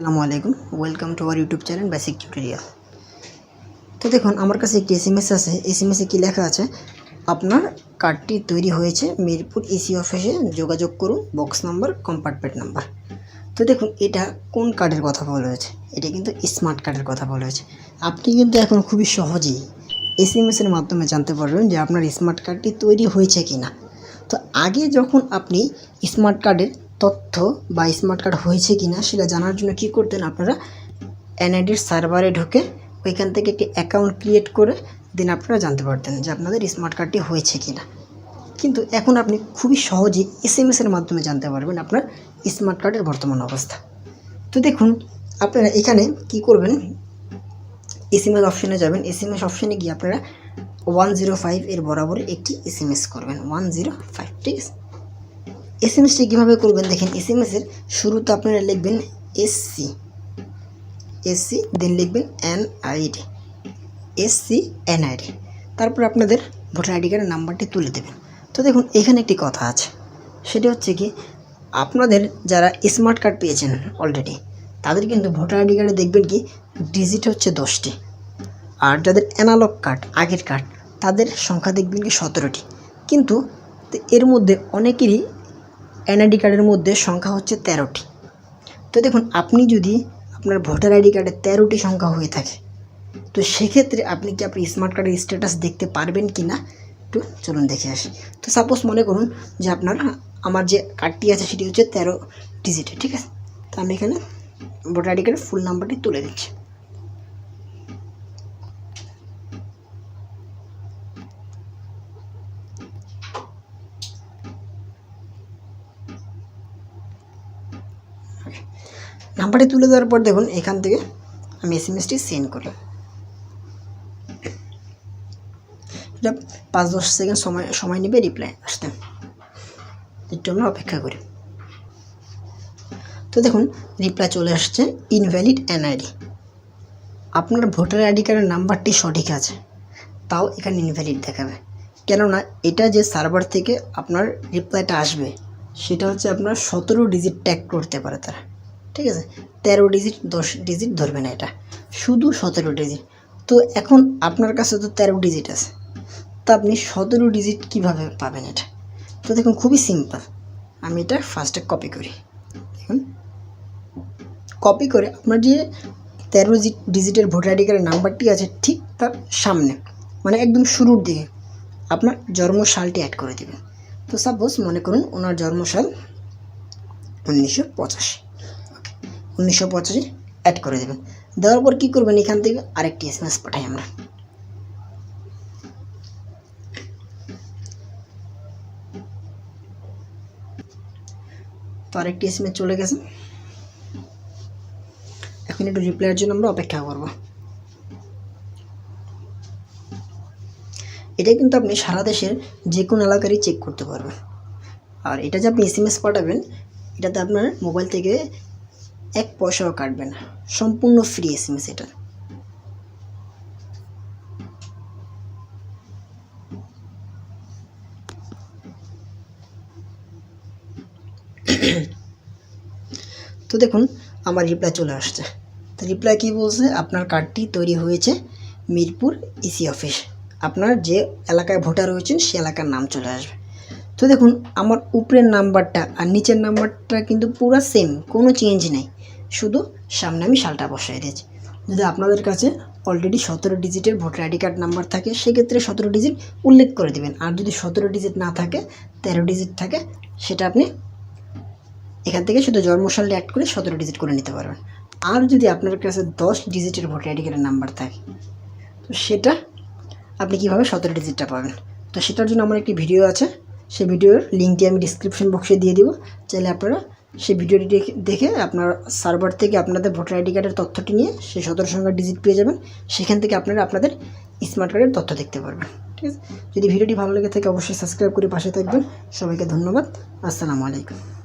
আসসালামু আলাইকুম। Welcome to our YouTube channel basic tutorial তো দেখুন, আমার কাছে একটি এসএমএস আছে। এসএমএসে কি লেখা আছে? আপনার কার্ডটি তৈরি হয়েছে মিরপুর ইসি অফিসে। যোগাযোগ করুন বক্স নাম্বার কম্পার্টমেন্ট নাম্বার তো দেখুন, এটা কোন কার্ডের কথা বলা হয়েছে? এটা কিন্তু স্মার্ট কার্ডের কথা বলা হয়েছে। আপনি কিন্তু এখন খুবই সহজেই এসএমএসের মাধ্যমে জানতে পারবেন যে আপনার স্মার্ট কার্ডটি তৈরি হয়েছে কি না তো আগে যখন আপনি স্মার্ট কার্ডের তথ্য বা স্মার্ট কার্ড হয়েছে কি না সেটা জানার জন্য কী করতেন আপনারা? এনআইডির সার্ভারে ঢুকে ওইখান থেকে একটি অ্যাকাউন্ট ক্রিয়েট করে দিন আপনারা জানতে পারতেন যে আপনাদের স্মার্ট কার্ডটি হয়েছে কি না কিন্তু এখন আপনি খুবই সহজেই এস এম এসের মাধ্যমে জানতে পারবেন আপনার স্মার্ট কার্ডের বর্তমান অবস্থা। তো দেখুন, আপনারা এখানে কি করবেন? এস এম এস অপশানে যাবেন। এস এম এস অপশানে গিয়ে আপনারা ওয়ান জিরো ফাইভ এর বরাবর একটি এস এম এস করবেন। ওয়ান জিরো ফাইভ ঠিক আছে? এস কীভাবে করবেন দেখেন এস এম এসের শুরুতে আপনারা লিখবেন এসসি এসসি দেন লিখবেন N ID SC N ID তারপর আপনাদের ভোটার আইডি কার্ডের নাম্বারটি তুলে দেবেন। তো দেখুন, এখানে একটি কথা আছে, সেটি হচ্ছে কি, আপনাদের যারা স্মার্ট কার্ড পেয়েছেন অলরেডি তাদের কিন্তু ভোটার আইডি কার্ডে দেখবেন কি ডিজিট হচ্ছে দশটি। আর যাদের অ্যানালগ কার্ড, আগের কার্ড, তাদের সংখ্যা দেখবেন কি সতেরোটি। কিন্তু এর মধ্যে অনেকেরই এনআইডি কার্ডের মধ্যে সংখ্যা হচ্ছে তেরোটি। তো দেখুন, আপনি যদি আপনার ভোটার আইডি কার্ডে তেরোটি সংখ্যা হয়ে থাকে, তো সেক্ষেত্রে আপনি কি আপনি স্মার্ট কার্ডের স্ট্যাটাস দেখতে পারবেন কি না একটু চলুন দেখে আসি। তো সাপোজ মনে করুন যে আপনার, আমার যে কার্ডটি আছে সেটি হচ্ছে তেরো ডিজিটের ঠিক আছে? তো আমি এখানে ভোটার আইডি কার্ডের ফুল নাম্বারটি তুলে দিচ্ছি। নাম্বারটি তুলে দেওয়ার পর দেখুন, এখান থেকে আমি এস এম এসটি সেন্ড করলাম। এটা পাঁচ দশ সেকেন্ড সময় সময় নেবে রিপ্লাই আসতে। একটু আমরা অপেক্ষা করি। তো দেখুন রিপ্লাই চলে আসছে ইনভ্যালিড এনআইডি আপনার ভোটার আইডি কার্ডের নাম্বারটি সঠিক আছে, তাও এখানে ইনভ্যালিড দেখাবে। কেননা এটা যে সার্ভার থেকে আপনার রিপ্লাইটা আসবে, সেটা হচ্ছে আপনার সতেরো ডিজিট ট্যাগ করতে পারে তারা। ঠিক আছে? তেরো ডিজিট দশ ডিজিট ধরবে না এটা। শুধু সতেরো ডিজিট তো এখন আপনার কাছে তো তেরো ডিজিট আছে। তো আপনি সতেরো ডিজিট কীভাবে পাবেন এটা? তো দেখুন, খুবই সিম্পল আমি এটা ফার্স্টে কপি করি। দেখুন। কপি করে আপনার যে তেরো ডিজিটের ভোটার আইডি কার্ডের নাম্বারটি আছে ঠিক তার সামনে। মানে একদম শুরুর দিকে। আপনার জন্মসালটি অ্যাড করে দেবেন। তো সাপোজ মনে করুন, ওনার জন্মসাল উনিশশো পঁচাশি। উনিশশো পঁচাশি অ্যাড করে দেবেন দেওয়ার পর কী করবেন? এখান থেকে আরেকটি এস এম এস পাঠাই আমরা। তো আরেকটি এস এম এস চলে গেছে। এখন একটু রিপ্লাইয়ের জন্য আমরা অপেক্ষা করব। এটা কিন্তু আপনি সারা দেশের যে কোনো এলাকারই চেক করতে পারবেন। আর এটা যে আপনি এস এম এস পাঠাবেন, এটাতে আপনার মোবাইল থেকে এক পয়সাও কাটবে না। সম্পূর্ণ ফ্রি এস এম এস এটা। তো দেখুন, আমার রিপ্লাই চলে আসছে। তো রিপ্লাই কী বলছে? আপনার কার্ডটি তৈরি হয়েছে মিরপুর ইসি অফিস আপনার যে এলাকায় ভোটার রয়েছেন সে এলাকার নাম চলে আসবে। তো দেখুন, আমার উপরের নাম্বারটা আর নিচের নাম্বারটা কিন্তু পুরো সেম কোনো চেঞ্জ নেই। শুধু সামনে আমি সালটা বসাই দিয়েছি। যদি আপনাদের কাছে অলরেডি সতেরো ডিজিটের ভোটার আইডি কার্ড নাম্বার থাকে, সেক্ষেত্রে সতেরো ডিজিট উল্লেখ করে দেবেন। আর যদি সতেরো ডিজিট না থাকে, তেরো ডিজিট থাকে, সেটা আপনি এখান থেকে শুধু জন্মসালটা অ্যাড করে সতেরো ডিজিট করে নিতে পারবেন। আর যদি আপনার কাছে দশ ডিজিটের ভোটার আইডি কার্ডের নাম্বার থাকে, তো সেটা আপনি কীভাবে সতেরো ডিজিটটা পাবেন? তো সেটার জন্য আমার একটি ভিডিও আছে। সেই ভিডিওর লিঙ্কটি আমি ডিসক্রিপশন বক্সে দিয়ে দিব। চাইলে আপনারা সেই ভিডিওটি দেখে দেখে আপনার সার্ভার থেকে আপনাদের ভোটার আইডি কার্ডের তথ্যটি নিয়ে সেই সতেরো সংখ্যার ডিজিট পেয়ে যাবেন। সেখান থেকে আপনারা আপনাদের স্মার্ট কার্ডের তথ্য দেখতে পারবেন। ঠিক আছে? যদি ভিডিওটি ভালো লেগে থাকে অবশ্যই সাবস্ক্রাইব করে পাশে থাকবেন। সবাইকে ধন্যবাদ। আসসালামু আলাইকুম।